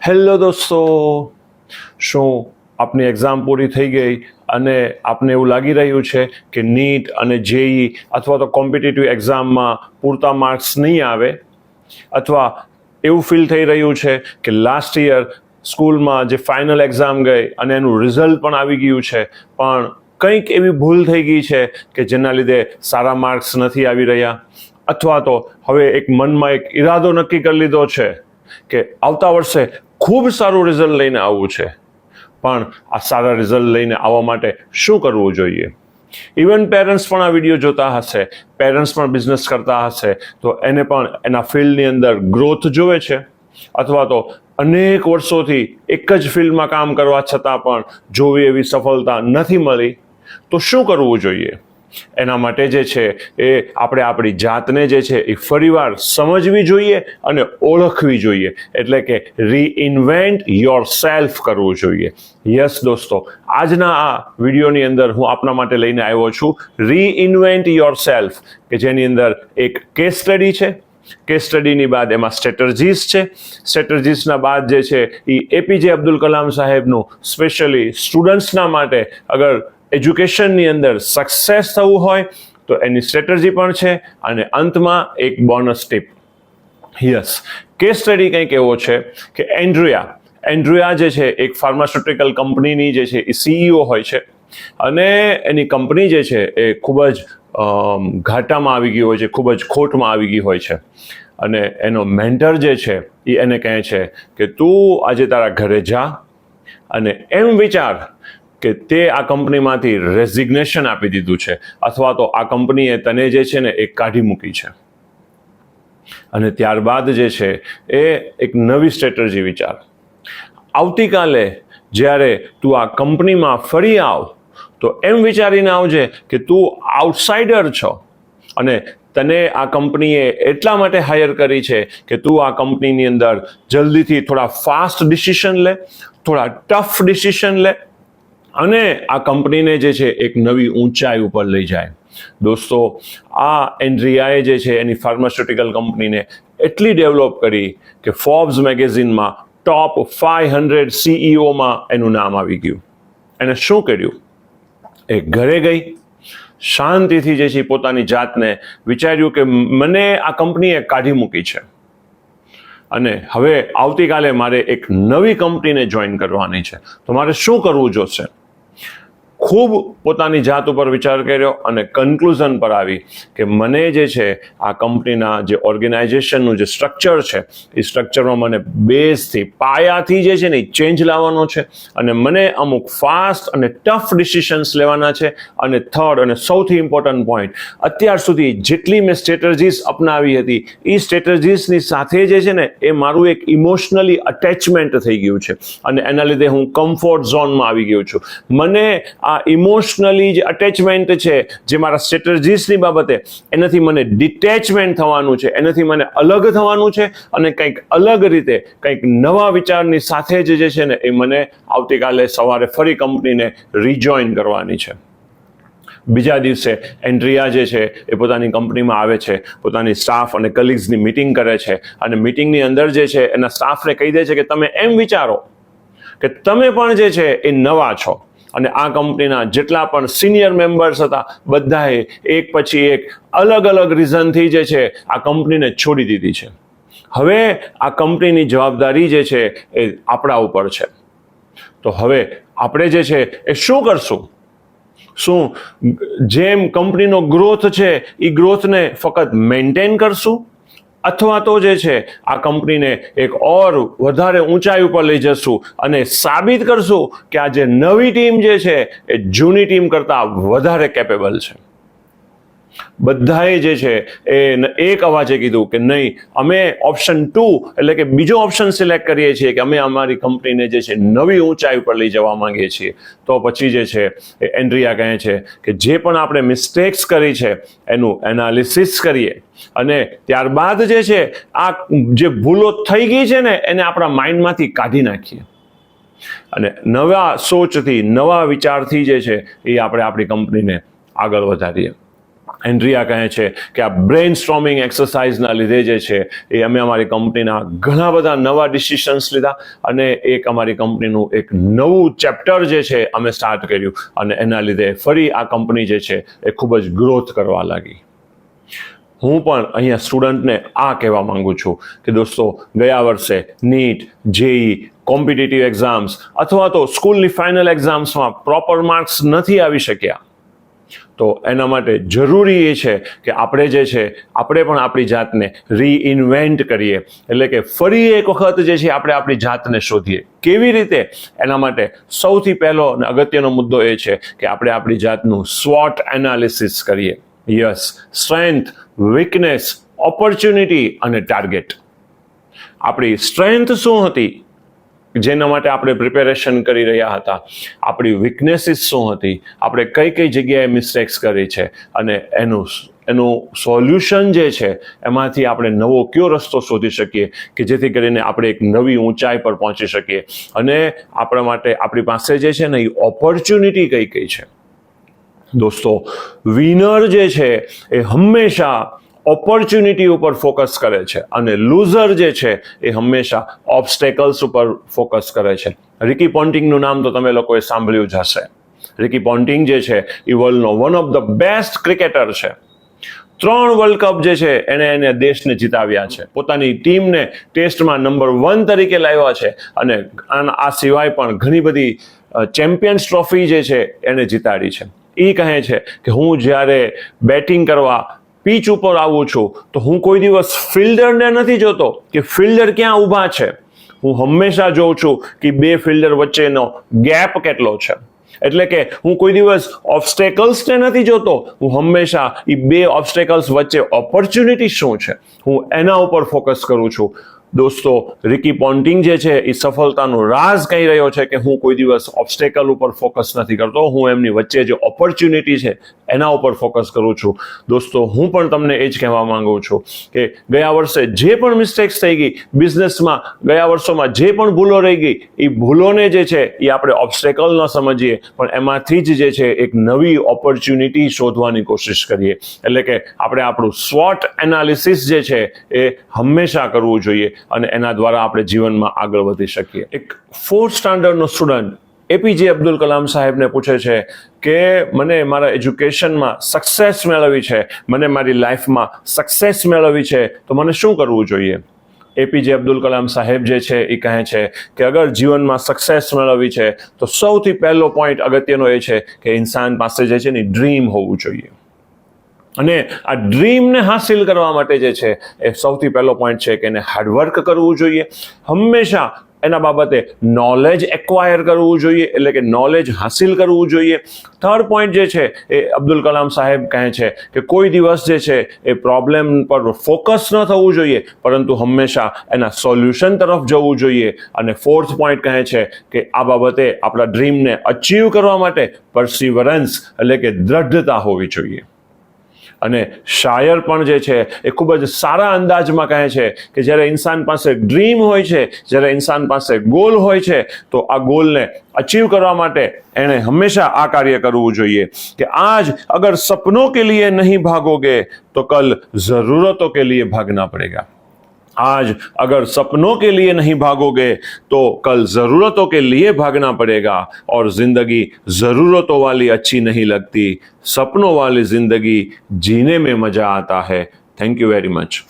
Hello દોસ્તો. શું આપની એક્ઝામ પૂરી થઈ ગઈ અને આપને એવું લાગી રહ્યું છે કે નીટ અને જેઈ અથવા તો કોમ્પિટિટિવ એક્ઝામમાં પૂરતા માર્ક્સ નહીં આવે? અથવા એવું ફીલ થઈ રહ્યું છે કે લાસ્ટ યર સ્કૂલમાં જે ફાઇનલ એક્ઝામ ગઈ અને એનું રિઝલ્ટ પણ આવી ગયું છે, પણ કંઈક એવી ભૂલ થઈ ગઈ છે કે જેના લીધે સારા માર્ક્સ નથી આવી રહ્યા? અથવા તો હવે એક મનમાં એક ઈરાદો નક્કી કરી લીધો છે કે આવતા વર્ષે ખૂબ સારું રિઝલ્ટ લઈને આવવું છે. પણ આ સારા રિઝલ્ટ લઈને આવવા માટે શું કરવું જોઈએ? ઇવન પેરેન્ટ્સ પણ આ વીડિયો જોતા હશે પેરેન્ટ્સ પણ બિઝનેસ કરતા હશે, તો એને પણ એના ફિલ્ડની અંદર ગ્રોથ જોવે છે. અથવા તો અનેક વર્ષોથી એક જ ફિલ્ડમાં કામ કરવા છતાં પણ જોવી એવી સફળતા નથી મળી, તો શું કરવું જોઈએ? એના માટે જે છે એ આપણે આપણી જાતને જે છે એ ફરીવાર સમજવી જોઈએ અને ઓળખવી જોઈએ. એટલે કે રીઇન્વેન્ટ યોર સેલ્ફ કરવું જોઈએ. યસ દોસ્તો, આજના આ વિડીયોની અંદર હું આપના માટે લઈને આવ્યો છું રીઇન્વેન્ટ યોર સેલ્ફ કે જેની અંદર એક કેસ સ્ટડી છે. કેસ સ્ટડીની બાદ એમાં સ્ટ્રેટર્જીસ છે. સ્ટ્રેટર્જીસના બાદ જે છે એ એપીજે અબ્દુલ કલામ સાહેબનું સ્પેશિયલી સ્ટુડન્ટ્સના માટે અગર એજ્યુકેશનની અંદર સક્સેસ થવું હોય તો એની સ્ટ્રેટર્જી પણ છે અને અંતમાં એક bonus tip yes case study કંઈક એવો છે કે એન્ડ્રિયા. એન્ડ્રિયા જે છે એક ફાર્માસ્યુટિકલ કંપનીની જે છે એ સીઈઓ હોય છે અને એની કંપની જે છે એ ખૂબ જ ઘાટામાં આવી ગઈ હોય છે, ખૂબ જ ખોટમાં આવી ગઈ હોય છે. અને એનો મેન્ટર જે છે એ એને કહે છે કે તું આજે તારા ઘરે જા અને એમ વિચાર કે તે આ કંપનીમાંથી રેઝિગ્નેશન આપી દીધું છે, અથવા તો આ કંપનીએ તને જે છે ને એ કાઢી મૂકી છે. અને ત્યારબાદ જે છે એ એક નવી સ્ટ્રેટર્જી વિચાર. આવતીકાલે જ્યારે તું આ કંપનીમાં ફરી આવ, તો એમ વિચારીને આવજે કે તું આઉટસાઇડર છો અને તને આ કંપનીએ એટલા માટે હાયર કરી છે કે તું આ કંપનીની અંદર જલ્દીથી થોડા ફાસ્ટ ડિસિશન લે, થોડા ટફ ડિસિશન લે અને આ કંપનીને જે છે એક નવી ઊંચાઈ ઉપર લઈ જાય. દોસ્તો, આ એન્ડ્રિયાએ જે છે એની ફાર્માસ્યુટિકલ કંપનીને એટલી ડેવલપ કરી કે ફોર્બ્સ મેગેઝિનમાં ટોપ ફાઈવ હંડ્રેડ સીઈઓમાં એનું નામ આવી ગયું. એને શું કર્યું? એ ઘરે ગઈ, શાંતિથી જે છે પોતાની જાતને વિચાર્યું કે મને આ કંપનીએ કાઢી મૂકી છે. અને હવે આવતીકાલે મારે એક નવી કંપનીને જોઈન કરવાની છે. તો મારે શું કરવું જોશે? ખૂબ પોતાની જાત ઉપર વિચાર કર્યો અને કન્ક્લુઝન પર આવી કે મને જે છે, આ કંપનીના જે ઓર્ગેનાઇઝેશનનું જે સ્ટ્રક્ચર છે, એ સ્ટ્રક્ચરમાં મને બેઝથી પાયાથી જે છે ને, એ ચેન્જ લાવવાનો છે અને મને અમુક ફાસ્ટ અને ટફ ડિસિશન્સ લેવાના છે અને થર્ડ અને સૌથી ઇમ્પોર્ટન્ટ પોઈન્ટ અત્યાર સુધી જેટલી મેં સ્ટ્રેટર્જીસ અપનાવી હતી, એ સ્ટ્રેટર્જીસની સાથે જે છે ને, એ મારું એક ઇમોશનલી અટેચમેન્ટ થઈ ગયું છે અને એના લીધે હું કમ્ફર્ટ ઝોનમાં આવી ગયો છું. મને આ ઇમોશનલી જે અટેચમેન્ટ છે, જે મારા સ્ટ્રેટર્જીસની બાબતે, એનાથી મને ડિટેચમેન્ટ થવાનું છે, એનાથી મને અલગ થવાનું છે અને કંઈક અલગ રીતે, કંઈક નવા વિચારની સાથે જ જે છે ને, એ મને આવતીકાલે સવારે ફરી કંપનીને રિજોઈન કરવાની છે. બીજા દિવસે એન્ડ્રિયા જે છે, એ પોતાની કંપનીમાં આવે છે, પોતાની સ્ટાફ અને કલીગ્સની મિટિંગ કરે છે અને મિટિંગની અંદર જે છે, એના સ્ટાફને કહી દે છે કે તમે એમ વિચારો કે તમે પણ જે છે, એ નવા છો. અને આ કંપનીના જેટલા પણ સિનિયર મેમ્બર્સ હતા, બધાએ એક પછી એક અલગ અલગ રીઝનથી જે છે, આ કંપનીને છોડી દીધી છે. હવે આ કંપનીની જવાબદારી જે છે, એ આપણા ઉપર છે. તો હવે આપણે જે છે, એ શું કરશું? શું, જેમ કંપનીનો ગ્રોથ છે એ ગ્રોથને ફક્ત મેન્ટેન કરશું? અથવા તો જે છે, આ કંપનીને એક ઓર વધારે ઊંચાઈ ઉપર લઈ જશું અને સાબિત કરશું કે આ જે નવી ટીમ જે છે, એ જૂની ટીમ કરતાં વધારે કેપેબલ છે. બધાએ જે છે એ એક અવાજે કીધું કે નહીં, અમે ઓપ્શન ટુ એટલે કે બીજો ઓપ્શન સિલેક્ટ કરીએ છીએ કે અમે અમારી કંપનીને જે છે નવી ઊંચાઈ ઉપર લઈ જવા માંગીએ છીએ. તો પછી જે છે એ એન્ડ્રિયા કહે છે કે જે પણ આપણે મિસ્ટેક્સ કરી છે, એનું એનાલિસિસ કરીએ. અને ત્યારબાદ જે છે, આ જે ભૂલો થઈ ગઈ છે ને, એને આપણા માઇન્ડમાંથી કાઢી નાખીએ. અને નવા સોચથી, નવા વિચારથી જે છે એ આપણે આપણી કંપનીને આગળ વધારીએ. એન્ડ્રિયા કહે છે કે આ બ્રેન સ્ટ્રોમિંગ એક્સરસાઇઝના લીધે જે છે, એ અમે અમારી કંપનીના ઘણા બધા નવા ડિસિશન્સ લીધા અને એક અમારી કંપનીનું એક નવું ચેપ્ટર જે છે, અમે સ્ટાર્ટ કર્યું અને એના લીધે ફરી આ કંપની જે છે, એ ખૂબ જ ગ્રોથ કરવા લાગી. હું પણ અહીંયા સ્ટુડન્ટને આ કહેવા માગું છું કે દોસ્તો, ગયા વર્ષે નીટ, જેઈ, કોમ્પિટિટિવ એક્ઝામ્સ અથવા તો સ્કૂલની ફાઇનલ એક્ઝામ્સમાં પ્રોપર માર્ક્સ નથી આવી શક્યા. તો એના માટે જરૂરી એ છે કે આપણે જે છે, આપણે પણ આપણી જાતને રીઇન્વેન્ટ કરીએ. એટલે કે ફરી એક વખત જે છે, આપણે આપણી જાતને શોધીએ. કેવી રીતે? એના માટે સૌથી પહેલો અને અગત્યનો મુદ્દો એ છે કે આપણે આપણી જાતનું સ્વોટ એનાલિસિસ કરીએ. યસ સ્ટ્રેન્થ વીકનેસ ઓપોર્ચ્યુનિટી અને ટાર્ગેટ આપણી સ્ટ્રેન્થ શું હતી? જેના માટે આપણે પ્રિપેરેશન કરી રહ્યા હતા. આપણી વીકનેસીસ શું હતી? આપણે કઈ કઈ જગ્યાએ મિસ્ટેક્સ કરી છે? અને એનું એનું સોલ્યુશન જે છે, એમાંથી આપણે નવો કયો રસ્તો શોધી શકીએ કે જેથી કરીને આપણે એક નવી ઊંચાઈ પર પહોંચી શકીએ? અને આપણા માટે આપણી પાસે જે છે ને, એ ઓપોર્ચ્યુનિટી કઈ કઈ છે? દોસ્તો વિનર જે છે, એ હંમેશા ઓપોર્ચ્યુનિટી ઉપર ફોકસ કરે છે અને લૂઝર જે છે એ હંમેશા ઓબ્સ્ટેકલ્સ ઉપર ફોકસ કરે છે. રિકી પોન્ટિંગનું નામ તો તમે લોકોએ સાંભળ્યું જ હશે. રિકી પોન્ટિંગ જે છે એ વર્લ્ડનો one of the best cricketer છે. ત્રણ વર્લ્ડ કપ જે છે એને એને દેશને જીતાવ્યા છે. પોતાની ટીમને ટેસ્ટમાં નંબર વન તરીકે લાવ્યા છે અને આ સિવાય પણ ઘણી બધી ચેમ્પિયન્સ ટ્રોફી જે છે એને જીતાડી છે. એ કહે છે કે હું જ્યારે બેટિંગ કરવા પીચ ઉપર આવું છું, તો હું કોઈ દિવસ ફિલ્ડરને નથી જોતો કે ફિલ્ડર ક્યાં ઊભા છે. હું હંમેશા જોઉં છું કે બે ફિલ્ડર વચ્ચેનો ગેપ કેટલો છે. એટલે કે હું કોઈ દિવસ ઓબ્સ્ટેકલ્સને નથી જોતો, હું હંમેશા એ બે ઓબ્સ્ટેકલ્સ વચ્ચે ઓપોર્ચ્યુનિટી શું છે, હું એના ઉપર ફોકસ કરું છું. દોસ્તો રિકી પોન્ટિંગ જે છે એ સફળતાનો રાઝ કહી રહ્યો છે કે હું કોઈ દિવસ ઓબ્સ્ટેકલ ઉપર ફોકસ નથી કરતો. હું એમની વચ્ચે જે ઓપોર્ચ્યુનિટી છે એના ઉપર ફોકસ કરું છું. દોસ્તો, હું પણ તમને એ જ કહેવા માંગુ છું કે ગયા વર્ષે જે પણ મિસ્ટેક્સ થઈ ગઈ બિઝનેસમાં ગયા વર્ષોમાં જે પણ ભૂલો રહી ગઈ, એ ભૂલોને જે છે એ આપણે ઓબ્સ્ટેકલ ન સમજીએ, પણ એમાંથી જ જે છે એક નવી ઓપોર્ચ્યુનિટી શોધવાની કોશિશ કરીએ. એટલે કે આપણે આપણું સ્વોટ એનાલિસિસ જે છે એ હંમેશા કરવું જોઈએ. અને એના દ્વારા આપણે જીવનમાં આગળ વધી શકીએ. એક ફોર્થ સ્ટાન્ડર્ડનો સ્ટુડન્ટ એપીજે અબ્દુલ કલામ સાહેબને પૂછે છે કે, મને મારા એજ્યુકેશનમાં સક્સેસ મેળવી છે? મને મારી લાઈફમાં સક્સેસ મેળવી છે? તો મને શું કરવું જોઈએ? એપીજે અબ્દુલ કલામ સાહેબ જે છે, એ કહે છે કે, અગર જીવનમાં સક્સેસ મેળવવી છે, તો સૌથી પહેલો પોઈન્ટ અગત્યનો એ છે કે, ઇન્સાન પાસે જે છે ને ડ્રીમ હોવું જોઈએ. અને આ ડ્રીમને હાસિલ કરવા માટે જે છે, એ સૌથી પહેલો પોઈન્ટ છે કે એને હાર્ડવર્ક કરવું જોઈએ. હંમેશા એના બાબતે નોલેજ એક્વાયર કરવું જોઈએ, એટલે કે નોલેજ હાસિલ કરવું જોઈએ. થર્ડ પોઈન્ટ જે છે, એ અબ્દુલ કલામ સાહેબ કહે છે કે કોઈ દિવસ જે છે, એ પ્રોબ્લેમ પર ફોકસ ન થવું જોઈએ, પરંતુ હંમેશા એના સોલ્યુશન તરફ જવું જોઈએ. અને ફોર્થ પોઈન્ટ કહે છે કે આ બાબતે આપણા ડ્રીમને અચીવ કરવા માટે પરસિવરન્સ એટલે કે દ્રઢતા હોવી જોઈએ. અને શાયર પણ જે છે, એ ખૂબ જ સારા અંદાજમાં કહે છે કે જ્યારે ઇન્સાન પાસે ડ્રીમ હોય છે, જ્યારે ઇન્સાન પાસે ગોલ હોય છે, તો આ ગોલને અચીવ કરવા માટે એણે હંમેશા આ કાર્ય કરવું જોઈએ કે આજ અગર સપનો કે લીએ નહીં ભાગોગે, તો કલ જરૂરતો કે લીએ ભાગના પડેગા. आज अगर सपनों के लिए नहीं भागोगे तो कल ज़रूरतों के लिए भागना पड़ेगा और ज़िंदगी ज़रूरतों वाली अच्छी नहीं लगती। सपनों वाली ज़िंदगी जीने में मज़ा आता है। Thank you very much